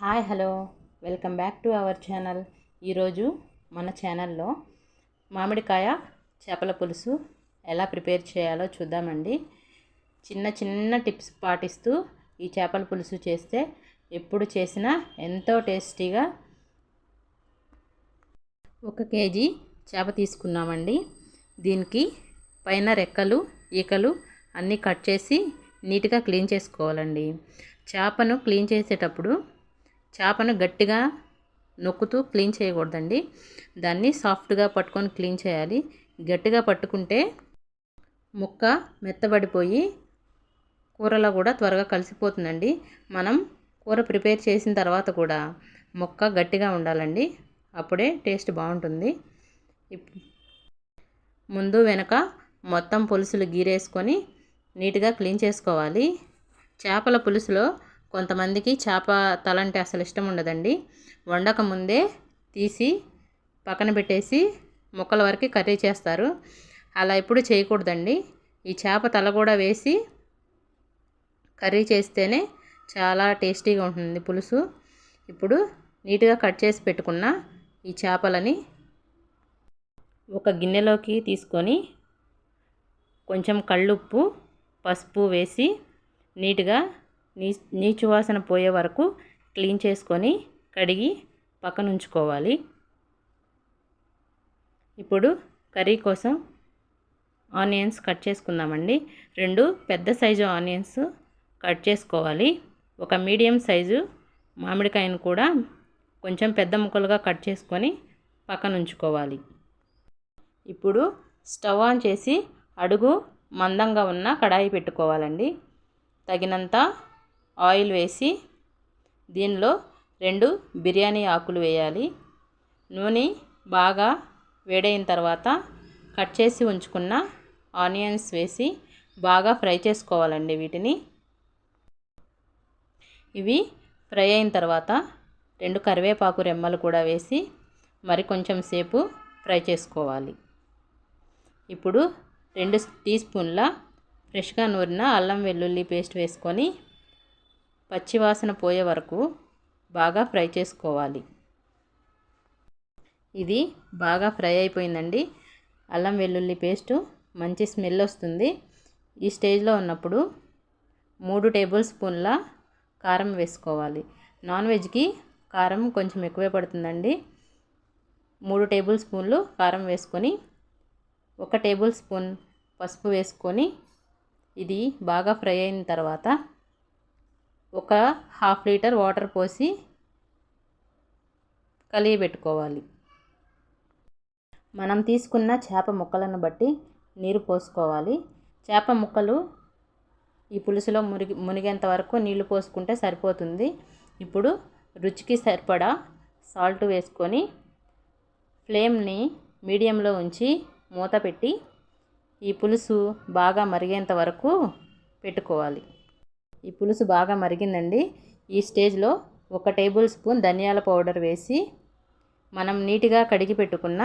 Hi hello. Welcome back to our channel. ఈరోజు మన ఛానల్లో మామిడికాయ చేపల పులుసు ఎలా ప్రిపేర్ చేయాలో చూద్దామండి. చిన్న చిన్న టిప్స్ పాటిస్తూ ఈ చేపల పులుసు చేస్తే ఎప్పుడు చేసినా ఎంతో టేస్టీగా ఒక కేజీ చేప తీసుకున్నామండి. దీనికి పైన రెక్కలు ఈకలు అన్నీ కట్ చేసి నీట్గా క్లీన్ చేసుకోవాలండి. చేపను క్లీన్ చేసేటప్పుడు చేపను గట్టిగా నొక్కుతూ క్లీన్ చేయకూడదండి. దాన్ని సాఫ్ట్గా పట్టుకొని క్లీన్ చేయాలి. గట్టిగా పట్టుకుంటే ముక్క మెత్తబడిపోయి కూరలో కూడా త్వరగా కలిసిపోతుందండి. మనం కూర ప్రిపేర్ చేసిన తర్వాత కూడా ముక్క గట్టిగా ఉండాలండి. అప్పుడే టేస్ట్ బాగుంటుంది. ముందు వెనక మొత్తం పులుసులు గీరేసుకొని నీట్గా క్లీన్ చేసుకోవాలి. చేపల పులుసులో కొంతమందికి చేప తల అంటే అసలు ఇష్టం ఉండదండి. వండక ముందే తీసి పక్కన పెట్టేసి ముక్కల వరకు కర్రీ చేస్తారు. అలా ఎప్పుడు చేయకూడదండి. ఈ చేప తల కూడా వేసి కర్రీ చేస్తేనే చాలా టేస్టీగా ఉంటుంది పులుసు. ఇప్పుడు నీట్గా కట్ చేసి పెట్టుకున్న ఈ చేపలని ఒక గిన్నెలోకి తీసుకొని కొంచెం కళ్ళుప్పు పసుపు వేసి నీట్గా నీ నీచు వాసన పోయే వరకు క్లీన్ చేసుకొని కడిగి పక్కన ఉంచుకోవాలి ఇప్పుడు కర్రీ కోసం ఆనియన్స్ కట్ చేసుకుందామండి. రెండు పెద్ద సైజు ఆనియన్స్ కట్ చేసుకోవాలి. ఒక మీడియం సైజు మామిడికాయను కూడా కొంచెం పెద్ద ముక్కలుగా కట్ చేసుకొని పక్కన ఉంచుకోవాలి ఇప్పుడు స్టవ్ ఆన్ చేసి అడుగు మందంగా ఉన్న కడాయి పెట్టుకోవాలండి. తగినంత ఆయిల్ వేసి దీనిలో రెండు బిర్యానీ ఆకులు వేయాలి. నూనె బాగా వేడైన తర్వాత కట్ చేసి ఉంచుకున్న ఆనియన్స్ వేసి బాగా ఫ్రై చేసుకోవాలండి వీటిని. ఇవి ఫ్రై అయిన తర్వాత రెండు కరివేపాకు రెమ్మలు కూడా వేసి మరి కొంచెం సేపు ఫ్రై చేసుకోవాలి. ఇప్పుడు రెండు టీ స్పూన్ల ఫ్రెష్గా నూరిన అల్లం వెల్లుల్లి పేస్ట్ వేసుకొని పచ్చివాసన పోయే వరకు బాగా ఫ్రై చేసుకోవాలి. ఇది బాగా ఫ్రై అయిపోయిందండి. అల్లం వెల్లుల్లి పేస్టు మంచి స్మెల్ వస్తుంది. ఈ స్టేజ్లో ఉన్నప్పుడు మూడు టేబుల్ స్పూన్ల కారం వేసుకోవాలి. నాన్ వెజ్కి కారం కొంచెం ఎక్కువే పడుతుందండి. మూడు టేబుల్ స్పూన్లు కారం వేసుకొని ఒక టేబుల్ స్పూన్ పసుపు వేసుకొని ఇది బాగా ఫ్రై అయిన తర్వాత ఒక హాఫ్ లీటర్ వాటర్ పోసి కలియబెట్టుకోవాలి. మనం తీసుకున్న చేప ముక్కలను బట్టి నీరు పోసుకోవాలి. చేప ముక్కలు ఈ పులుసులో మునిగి మునిగేంత వరకు నీళ్ళు పోసుకుంటే సరిపోతుంది. ఇప్పుడు రుచికి సరిపడా సాల్ట్ వేసుకొని ఫ్లేమ్ని మీడియంలో ఉంచి మూత పెట్టి ఈ పులుసు బాగా మరిగేంత వరకు పెట్టుకోవాలి. ఈ పులుసు బాగా మరిగిందండి. ఈ స్టేజ్లో ఒక టేబుల్ స్పూన్ ధనియాల పౌడర్ వేసి మనం నీట్గా కడిగి పెట్టుకున్న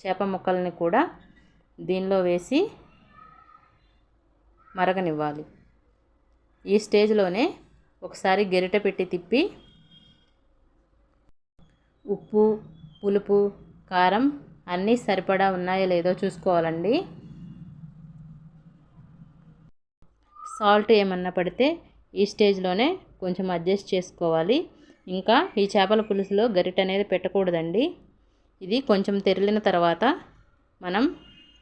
చేప ముక్కల్ని కూడా దీనిలో వేసి మరగనివ్వాలి. ఈ స్టేజ్లోనే ఒకసారి గెరిట పెట్టి తిప్పి ఉప్పు పులుపు కారం అన్నీ సరిపడా ఉన్నాయో లేదో చూసుకోవాలండి. సాల్ట్ ఏమన్నా పడితే ఈ స్టేజ్లోనే కొంచెం అడ్జస్ట్ చేసుకోవాలి. ఇంకా ఈ చేపల పులుసులో గరిట అనేది పెట్టకూడదండి. ఇది కొంచెం తెరిలిన తర్వాత మనం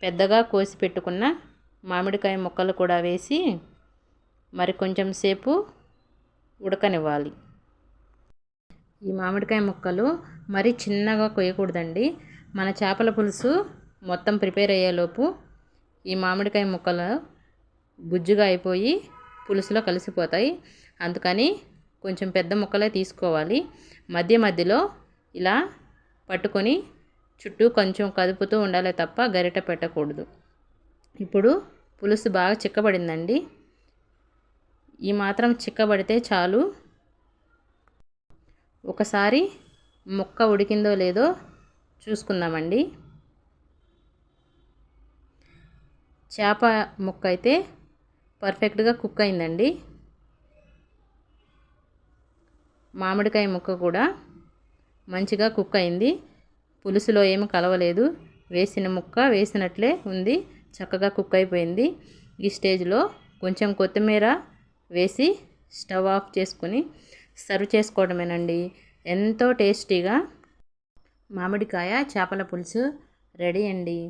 పెద్దగా కోసి పెట్టుకున్న మామిడికాయ ముక్కలు కూడా వేసి మరి కొంచెం సేపు ఉడకనివ్వాలి. ఈ మామిడికాయ ముక్కలు మరి చిన్నగా కొయ్యకూడదండి. మన చేపల పులుసు మొత్తం ప్రిపేర్ అయ్యేలోపు ఈ మామిడికాయ ముక్కలు గుజ్జుగా అయిపోయి పులుసులో కలిసిపోతాయి. అందుకని కొంచెం పెద్ద ముక్కలే తీసుకోవాలి. మధ్య మధ్యలో ఇలా పట్టుకొని చుట్టూ కొంచెం కదుపుతూ ఉండాలి తప్ప గరిట పెట్టకూడదు. ఇప్పుడు పులుసు బాగా చిక్కబడిందండి. ఈ మాత్రం చిక్కబడితే చాలు. ఒకసారి ముక్క ఉడికిందో లేదో చూసుకుందామండి. చేప ముక్క అయితే పర్ఫెక్ట్గా కుక్ అయిందండి. మామిడికాయ ముక్క కూడా మంచిగా కుక్ అయింది. పులుసులో ఏమి కలవలేదు. వేసిన ముక్క వేసినట్లే ఉంది. చక్కగా కుక్ అయిపోయింది. ఈ స్టేజ్లో కొంచెం కొత్తిమీర వేసి స్టవ్ ఆఫ్ చేసుకుని సర్వ్ చేసుకోవడమేనండి. ఎంతో టేస్టీగా మామిడికాయ చేపల పులుసు రెడీ అండి.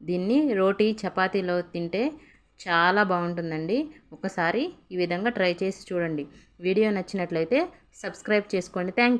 దీన్ని రోటీ చపాతీలో తింటే చాలా బాగుంటుందండి. ఒకసారి ఈ విధంగా ట్రై చేసి చూడండి. వీడియో నచ్చినట్లయితే సబ్స్క్రైబ్ చేసుకోండి. థ్యాంక్